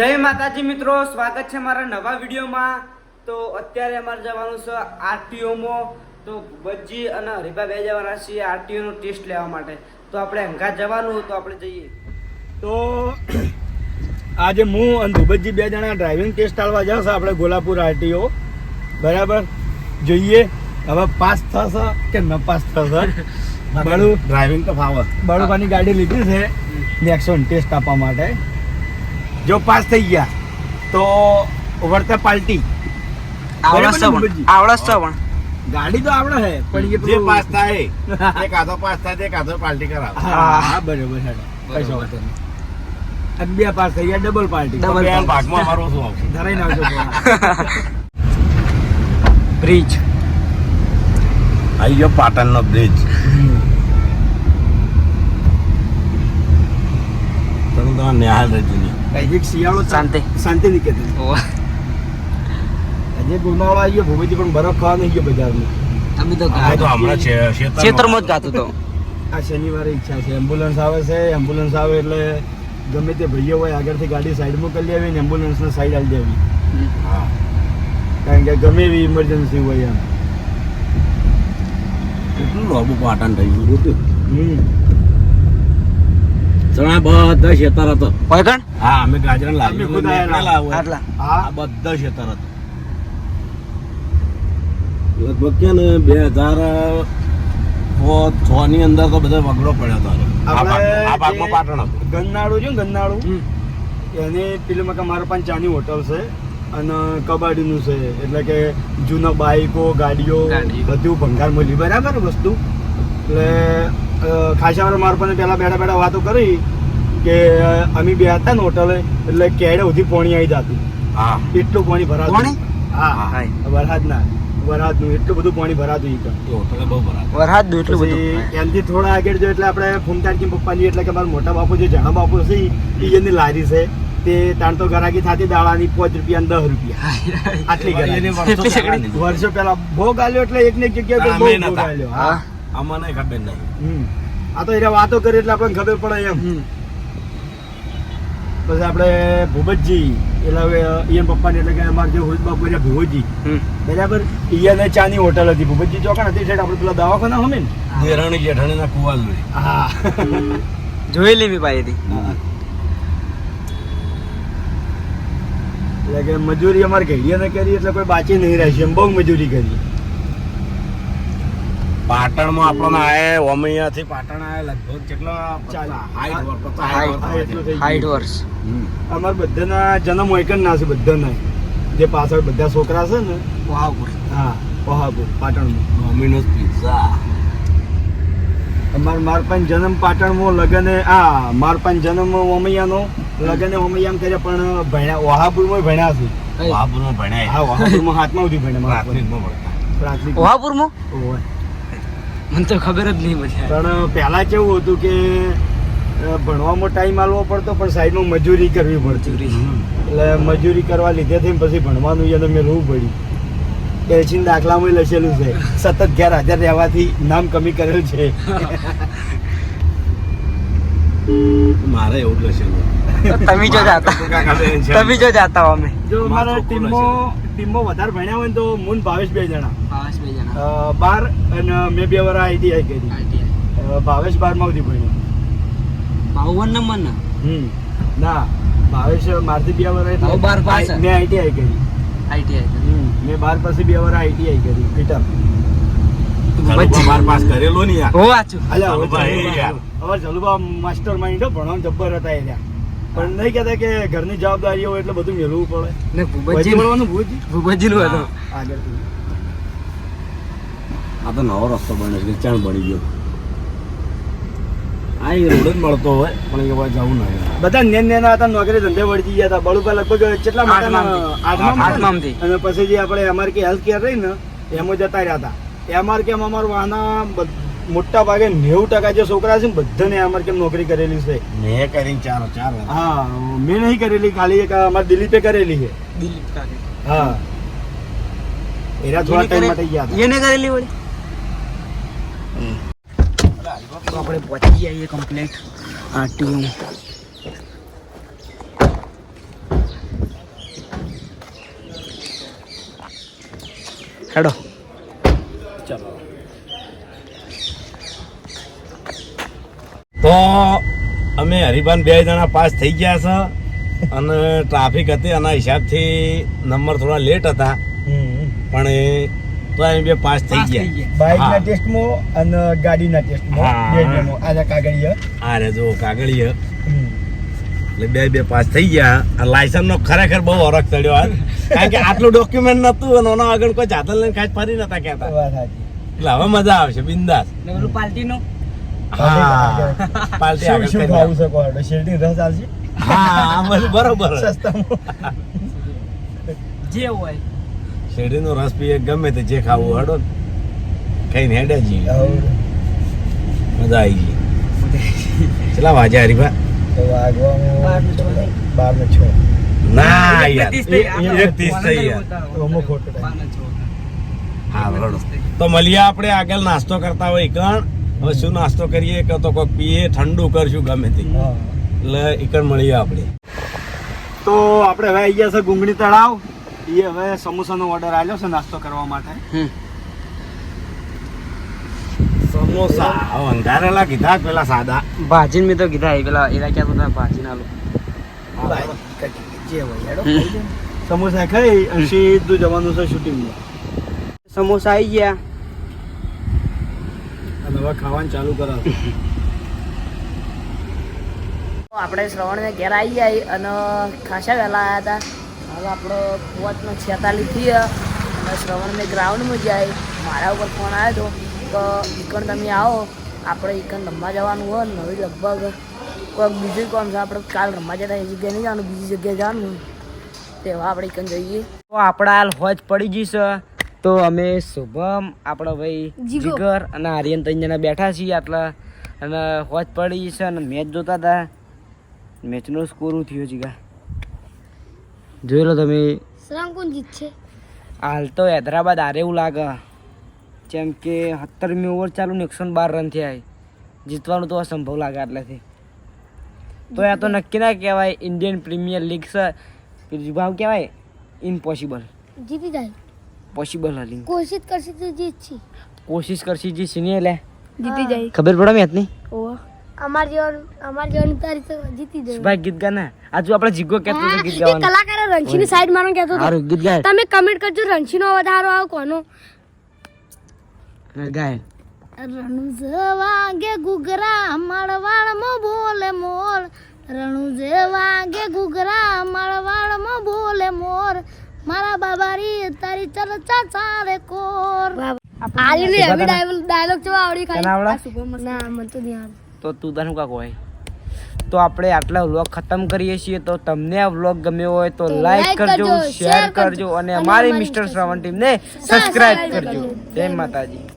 જય માતાજી મિત્રો સ્વાગત છે મારા નવા વિડીયોમાં. તો અત્યારે અમારે જવાનું છે આરટીઓમાં તો ભૂપતજી અને હરીભા બે જવાના છીએ આરટીઓનું ટેસ્ટ લેવા માટે. તો આપણે હંગા જવાનું તો આપણે જઈએ. તો આજે હું અને ધુબજી બે જણા ડ્રાઇવિંગ ટેસ્ટ આલવા જશે આપણે ગોલાપુર આરટીઓ. બરાબર? જોઈએ. હવે પાસ થશે કે ન પાસ થશે? બળું ડ્રાઇવિંગ તો ફાવે. બળુપાની ગાડી લીધી છે. નેક્સોન ટેસ્ટ આપવા માટે. જો પાસ થઈ ગયા તો વર્તે પાલટી. આવડસ પણ ગાડી તો આવડે હે પણ એ જે પાસ થાય એ કાધો પાસ થાય તે કાધો પાલટી કરાવે. હા હા બરોબર હેડો પૈસા નહીં. અને બે પાસ થઈ ગયા ડબલ પાર્ટી ડબલ ભાગમાં મારો શું આવશે ધરાઈને આવજો બ્રિજ આવી ગયો પાટણનો બ્રિજ તમે તો નિહાલ રજની. એક શિયાળો શાંતિ. શાંતિ નિકેતન આજે ગુનાળો આવી ગયો ભૂમિથી પણ બરફ ખાવા નહીં ગયો બજારમાં અમે તો આ તો હમણાં છે. ખેતરમાં જ ગાતું તો આ શનિવારે ઈચ્છા છે એમ્બ્યુલન્સ આવે છે એમ્બ્યુલન્સ આવે એટલે ગમે તે ભાઈઓ હોય આગળથી ગાડી સાઈડમાં કરી લેવી ને એમ્બ્યુલન્સને સાઈડ આવી દેવી. હા. કારણ કે ગમે એવી ઇમરજન્સી હોય એમ. કેટલું લાંબુ પાટણ થઈ ગયું હતું. હમ. ચણા બધા ખેતર હતો. હોય કણ હા અમે ગાજરા લાવી આટલા. હા. આ બધા ખેતર હતો. લગભગ કે ને બે હજાર છ ની અંદર તો બધા વગડો પડ્યો હતો. આ ભાગમાં પાટણ હતું. ગન્નાળું છે ગન્નાળું એની પેલું કે મારા પણ ચાની હોટલ છે અને કબાડીનું છે. એટલે કે જૂના બાઈકો ગાડીઓ બધું ભંગાર મળી બરાબર વસ્તુ? એટલે અ, ખાસા વાર મારા પાસે પહેલા બેઠા બેઠા વાતો કરી કે અમે બે હતા ને હોટલે એટલે કેડે સુધી પોણી આવી જતું. હા. એટલું પાણી ભરાતું. પોણી? હા. હાય. વરસાદના વરસાદનું એટલું બધું પાણી ભરાતું ઈ. એ વરસાદ દુ એટલું બધું? એનાથી થોડા આગળ જો એટલે આપણે ફૂમતાડકી પપ્પાની એટલે કે મારા મોટા બાપુ જે જાણા બાપુ છે ઈ એની લારી છે તે તાણ તો ગરાકી થતી દાળાની પાંચ રૂપિયા દસ રૂપિયા. આટલી ગરાકી. વર્ષો પહેલા ભોગ આલ્યો એટલે એક ને એક જગ્યાએ. ભોગ આલ્યો. હા. અમને ખબર નહીં. હમ. આ તો એને વાતો કરી એટલે આપણને ખબર પડે એમ. હમ. પછી આપણે ભૂપતજી એટલે હવે ઈયન પપ્પાને એટલે કે અમારે જે હોજ બાપુ એટલે ભુવોજી. હમ. બરાબર? ઈયને ચાની હોટલ હતી. ભૂપતજી ચોકણ હતી સાઈડ આપણે પેલા દવાખાના હમે ને દેરાણી જેઠાણીના કુવાલ હા. જોયેલી મેં પાઈ હતી એટલે કે મજૂરી અમારે ઘડીએ કરી એટલે કોઈ બાકી નહીં રહેશે એમ બહુ મજૂરી કરી. પાટણમાં આપણને આયા ઓમૈયાથી પાટણ આયા લગભગ કેટલા. હાઈટ વર્ષ. વર્ષ બધાના જન્મ હોય ના છે બધાના. જે પાછળ બધા છોકરા છે ને વાહપુર હા પહાપુર પાટણમાં. ડોમિનોઝ પિઝા અમાર માર પણ જન્મ પાટણમાં લગને આ માર પણ જન્મ ઓમૈયાનો લગને ઓમૈયામાં કર્યા પણ ભણ્યા વહાપુરમાં ભણ્યા છે. બાબુનો ભણ્યા. હા વહાપુરમાં હાથમાં સુધી ભણ્યા ભણતા પ્રાથમિક વાહપુરમાં ઓય. મને તો ખબર જ નહીં પછી. પણ પહેલાં કેવું હતું કે ભણવામાં ટાઈમ આલવો પડતો પણ સાઈડમાં મજૂરી કરવી પડતી. એટલે મજૂરી કરવા લીધે થઈને પછી ભણવાનું એને મેં રહેવું પડ્યું. પેન્શન દાખલામાં લખેલું છે સતત ઘેર હાજર રહેવાથી નામ કમી કરેલું છે. મારે એવું જ લખેલું. તમે જો જાતા. તમે જો જાતા અમે. જો મારું મારા ચોખ્ખું ટીમમાં ટીમમાં વધારે ભણ્યા હોય ને તો મૂન ભાવેશ બે જણા બાર અને મેં બે વાર આઈટીઆઈ કરી. ભાવેશ બારમાં સુધી ભણ્યો. બાવન નંબર ના? હમ. ના ભાવેશ મારથી બે વાર બાર પાસ મેં આઈટીઆઈ કરી. આઈટીઆઈ મેં બાર પાસે બે વાર આઈટીઆઈ કરી ફિટર બાર પાસ કરેલો ને યાર હો વાંચું અલ્યા હવે જલુભા એ જલુભા- યાર. હવે જલુભા માસ્ટર માઇન્ડ ભણવાનું જબ્બર હતા એ પણ નહીં કહેતા કે ઘરની જવાબદારીઓ હોય એટલે બધું મેળવવું પડે. ને ભૂપતજી ભૂજી ભૂપતજી નું હતું. આગળથી. આ તો નવો રસ્તો બને છે ચાણ બની ગયો. આ એ રોડ જ મળતો હોય પણ એ હવે જવું નહીં. બધા નેન નેના હતા નોકરી ધંધે વળગી ગયા હતા. બળુકા લગભગ કેટલા આઠમામથી. અને પછી જે આપણે અમારે કે હેલ્થ કેર રહી ને એમાં જતા રહ્યા હતા. એમાર કેમ અમારું વાહના મોટા ભાગે નેવું ટકા જે છોકરા છે ને બધાને અમારે કેમ નોકરી કરેલી છે. મેં કરીને ચાર ચાર હા મેં નહીં કરેલી ખાલી એક અમારે દિલીપે કરેલી છે. દિલીપ હા. એના થોડા ટાઈમ માટે ગયા એને કરેલી વળી? તો આપણે પહોંચી જઈએ કમ્પ્લીટ આરટીઓ હેડો. ચાલો. તો અમે હરિભાન બે જણા પાસ થઈ ગયા છે અને ટ્રાફિક હતી એના હિસાબથી નંબર થોડા લેટ હતા. પણ તો અમે બે પાસ થઈ ગયા. બાઇકના. ટેસ્ટમાં અને ગાડીના ટેસ્ટમાં આના કાગળિયા. આ રે જો કાગળીય. એટલે બે બે પાસ થઈ ગયા. લાયસન્સ નો ખરેખર બહુ હરખ ચડ્યો આ કારણ કે આટલું ડોક્યુમેન્ટ નતું અને ઓના આગળ કોઈ જાતલ લઈને કાંઈ ફરી નતા કહેતા. એટલે હવે મજા આવશે બિંદાસ. પાર્ટીનો હા. પાલટી શું આગળ શું ખાવું શકો શેરડી રસ આવશે હા બસ બરોબર. સસ્તામાં. જે હોય. શેરડીનો રસ પીએ ગમે તે જે ખાવું હડો. ખાઈને હેડે જઈએ મજા આવી ગઈ. ચલા વાજા હરીભા તો. ના યાર. મળીએ આપણે આગળ નાસ્તો કરતા હોય કણ. હવે શું નાસ્તો કરીએ કે તો કોઈક પીએ ઠંડુ કરશું ગમે તે. એટલે એકણ મળીએ આપણે. તો આપણે હવે આવી ગયા છે ગુંગળી તળાવ. એ હવે સમોસાનો ઓર્ડર આવ્યો છે નાસ્તો કરવા માટે. સમોસા. અંધારેલા કીધા પેલા સાદા. ભાજીને મેં તો કીધા એ પેલા એના ક્યાં બધા ભાજી ના લો જે હોય હેડો. ખાઈ લે. સમોસા ખાઈ સીધું જવાનું છે શૂટિંગમાં સમોસા આવી ગયા. અને હવે ખાવાનું ચાલુ કરાવ. આપણે શ્રવણને ઘેર આવી ગયા અને ખાસા વહેલા આવ્યા હતા. હવે આપણો પોચનો છેતાલીસ થઈ અને શ્રવણને ગ્રાઉન્ડમાં જાય. મારા ઉપર ફોન આવ્યો હતો તો ઈકણ તમે આવો. આપણે ઈકણ રમવા જવાનું હોય ને હવે લગભગ કોઈક બીજું કોમ છે. આપણે કાલ રમવા જતા એ જગ્યાએ નહીં જવાનું બીજી જગ્યાએ જવાનું તેવા આપણે ઈકણ જઈએ. તો આપણા હાલ હોજ પડી ગઈ છે. તો અમે શુભમ આપણો ભાઈ જીગો. જીગર અને આર્યન ત્રણ જણા બેઠા છીએ આટલા. અને હોજ પડી ગઈ છે અને મેચ જોતા હતા. મેચનો સ્કોર થયો જીગા? જોઈ લો તમે. છે? હાલ તો હૈદરાબાદ હારે એવું લાગે. જેમ કે સત્તરમી ઓવર ચાલુ ને એકસો બાર રન થયા જીતવાનું તો અસંભવ લાગે આટલેથી. તો આ તો નક્કી ના કહેવાય ઇન્ડિયન પ્રીમિયર લીગ ભાવ કહેવાય ઇમ્પોસિબલ જીતી જાય. પોસિબલ હલી કોશિશ કરશે તો જીત કોશિશ કરશે જી સિનિયર લે જીતી જાય. ખબર પડે મેચની અમાર જેવાનું અમાર જીવન તારી તો જીતી જાય ભાઈ ગીત ગાના. આજુ આપણે જીગો કહેતો હતો ગીત ગાવાનું. કલાકારે રણછીની સાઈડ મારવાનું કહેતો હતો સારું ગીત ગાય. તમે કમેન્ટ કરજો રણછીનો વધારો આવ કોનો? ગાય. રણુજ વાગે ગુગરા મળવાળમાં બોલે મોર. રણુજ વાગે ગુગરા મળવાળમાં બોલે મોર. મારા બાબારી તારી ચર્ચા ચાલે કોર. આલી ને ડાયલોગ જેવા આવડી ખાલી ના મન તો નહીં. તો તું તને કાંક હોય તો આપણે આટલા વ્લોગ ખતમ કરીએ છીએ તો તમને આ વ્લોગ ગમ્યો હોય તો લાઈક કરજો શેર કરજો અને અમારી મિસ્ટર. શ્રવણ ટીમને સબસ્ક્રાઈબ સબસ્ક્રાઇબ કરજો. જય માતાજી